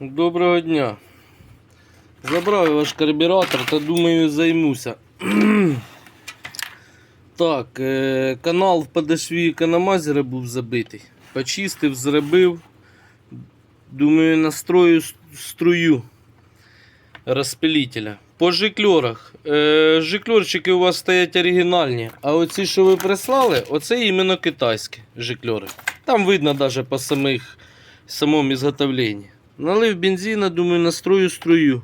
Доброго дня. Забрав ваш карбюратор та думаю займуся. так, е, канал в подошві канамазера був забитий. Почистив, зробив. Думаю, настрою струю розпилителя. По жикльорах. Е, жикльорчики у вас стоять оригінальні, а оці, що ви прислали, оце іменно китайські жикльори. Там видно навіть по самих, самому ізготовленні. Налив бензина, думаю, настрою струю.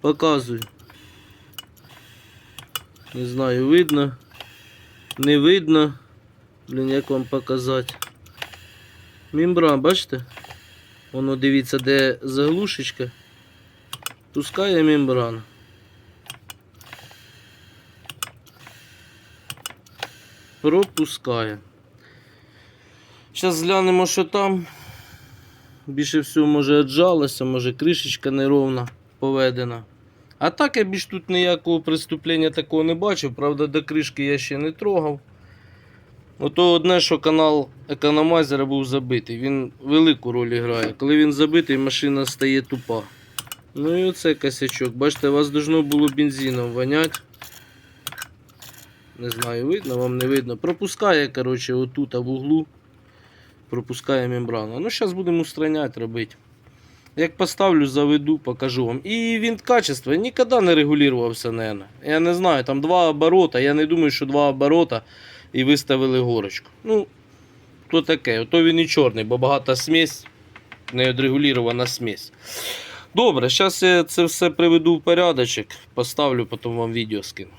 Показую. Не знаю, видно. Не видно. Блін, як вам показати. Мембран, бачите? Воно дивіться, де заглушечка. Пускає мембрана. Пропускає. Зараз глянемо, що там. Більше всього, може, отжалося, може кришечка неровна поведена. А так я більш тут ніякого преступлення такого не бачив. Правда, до кришки я ще не трогав. Ото одне, що канал економайзера був забитий. Він велику роль грає. Коли він забитий, машина стає тупа. Ну і оце косячок. Бачите, вас должно було бензином воняти. Не знаю, видно, вам не видно. Пропускає, коротше, отут а в углу. Пропускає мембрану. Ну, зараз будемо устраняти, робити. Як поставлю, заведу, покажу вам. І він качество ніколи не регулювався, наверное. Я не знаю, там два оборота. Я не думаю, що два оборота і виставили горочку. Ну, то таке. Ото він і чорний, бо багата смесь, не відрегулювана смесь. Добре, зараз я це все приведу в порядочок, поставлю, потім вам відео скину.